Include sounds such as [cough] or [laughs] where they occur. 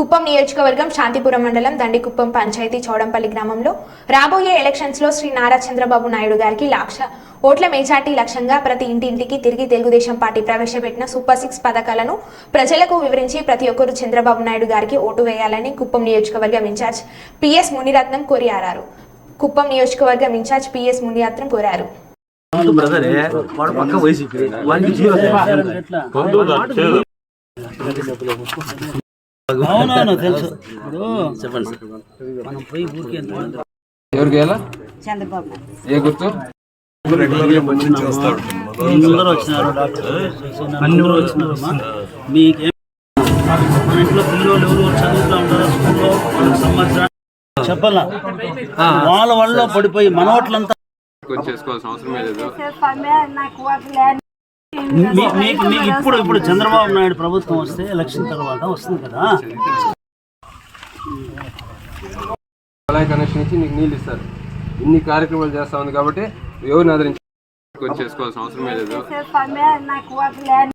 కుప్పం నియోజకవర్గం శాంతిపురం మండలం దండికుప్పం పంచాయతీ చౌడంపల్లి గ్రామంలో రాబోయే ఎలక్షన్స్లో శ్రీ నారా చంద్రబాబు నాయుడు గారికి లక్ష. ఓట్ల మెజార్టీ లక్ష్యంగా ప్రతి ఇంటింటికి తిరిగి తెలుగుదేశం పార్టీ ప్రవేశపెట్టిన సూపర్ సిక్స్ పథకాలను ప్రజలకు వివరించి ప్రతి ఒక్కరూ చంద్రబాబు నాయుడు గారికి ఓటు వేయాలని కుప్పం నియోజకవర్గం ఇన్ఛార్జ్ పిఎస్ మునిరత్నం కోరారు. కుప్పం నియోజకవర్గం ఇన్ఛార్జ్ పిఎస్ మునిరత్నం కోరారు. పక్క అవునవును [laughs] తెలుసు. ఇప్పుడు చెప్పండి సార్. మనం పోయి ఊరికి ఎంత మంది ఎవరికి వేయాలా చంద్రబాబు. ఏ గుర్తు? అందరూ వచ్చినారు డాక్టర్. అందరూ వచ్చినారమ్మా. మీకేం మన ఇంట్లో పిల్లలు ఎవరు చదువుతా ఉంటారో? స్కూల్లో వాళ్ళకి సంవత్సరాలు చెప్పాలా? వాళ్ళ వాళ్ళలో పడిపోయి మనోట్లంతా చేసుకోవాల్సిన అవసరమే లేదు. మీకు మీకు ఇప్పుడు ఇప్పుడు చంద్రబాబు నాయుడు ప్రభుత్వం వస్తే ఎలక్షన్ తర్వాత వస్తుంది కదా? అలాగే కనెక్షన్ ఇచ్చి నీకు నీళ్ళు ఇస్తారు. ఇన్ని కార్యక్రమాలు చేస్తా ఉంది కాబట్టి ఎవరిని ఆదరించి కొంచెం చేసుకోవాల్సిన అవసరమే లేదు.